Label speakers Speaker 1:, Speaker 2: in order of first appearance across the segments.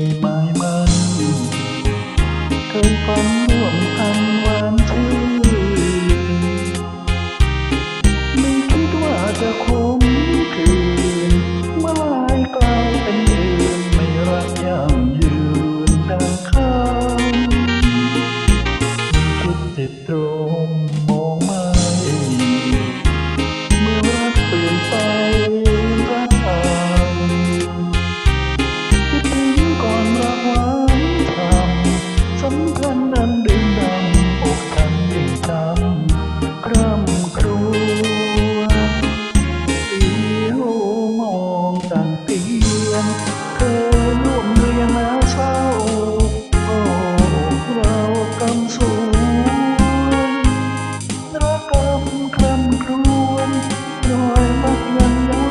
Speaker 1: ยไม้มันเคยฝันร่วมพันวานชื่นไม่คิดว่าจะคมคืนเมื่อลายกลายเป็นยืนไม่รักยามงยืนดังคำคิดติดตัว คัญนั้นดึงดำอกทำยิ่งจำคร่ำครวญเลี้ยวมองต่างเตียงเธอร่วมเรียงแล้วเศร้าโอ้เรากำสวนรักกำคลำครวญนรอยมักยันย้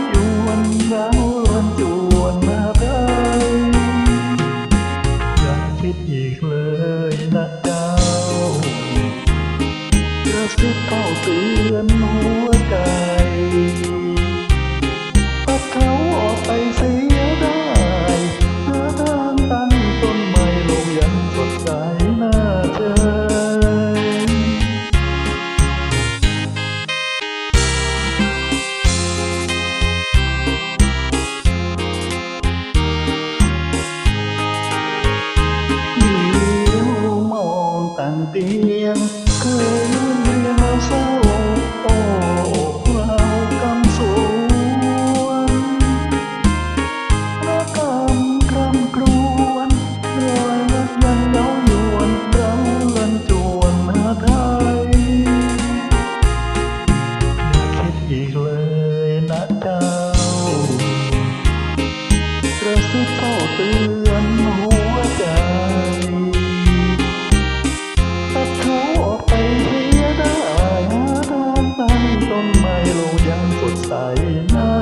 Speaker 1: คิดอีกเลยนะเจ้ากระซิบเฝ้าเตือนหัวใจ ទៀងឃើញមានសោអូក្លៅកំសួនរកំក្រំគ្រួនរយរស់យ៉ាងណៅយួនប្រំលន់ជួនមកហើយគិតអ៊ីលើណាតៅប្រសិទ្ធោទឺ ไม่ลงยังสดใสนะ